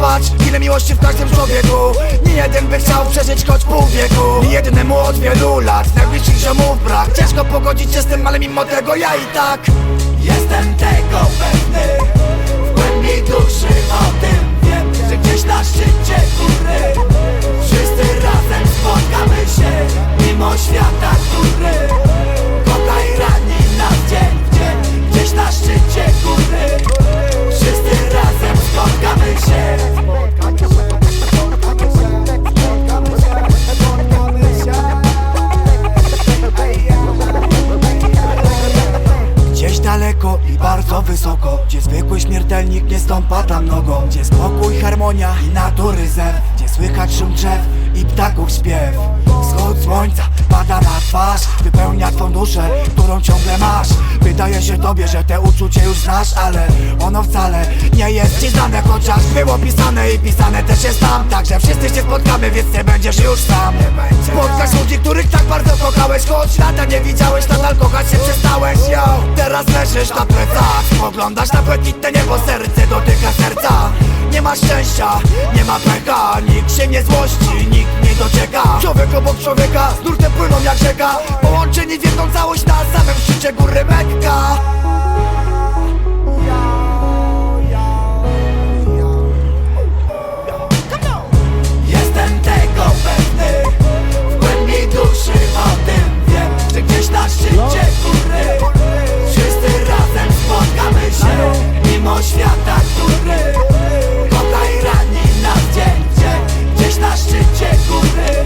Zobacz, ile miłości w każdym człowieku. Nie jeden by chciał przeżyć choć pół wieku. Nie jednemu od wielu lat Najbliższych ziomów brak. Ciężko pogodzić się z tym, ale mimo tego ja i tak Jestem tego pewny. W głębi duszy Gdzie zwykły śmiertelnik nie stąpa tam nogą. Gdzie spokój, harmonia i natury zew. Gdzie słychać szum drzew i ptaków śpiew. Wschód słońca pada na twarz. Wypełnia twą duszę, którą ciągle masz. Wydaje się tobie, że te uczucie już znasz Ale ono wcale nie jest ci znane. Chociaż było pisane i pisane też jest tam. Także wszyscy się spotkamy, więc nie będziesz już sam. Spotkasz ludzi, których tak bardzo kochałeś Choć lata nie widziałeś, nadal kochać się przestałeś. Yo, teraz leżysz na plecach Spoglądasz na błękitne niebo, serce dotyka serca. Nie ma szczęścia, nie ma pecha Nikt się nie złości, nikt nie docieka. Człowiek obok człowieka, z nurtem płyną jak rzeka. Połączeni w jedną całość na samym szczycie góry Mekka. Gdzieś na szczycie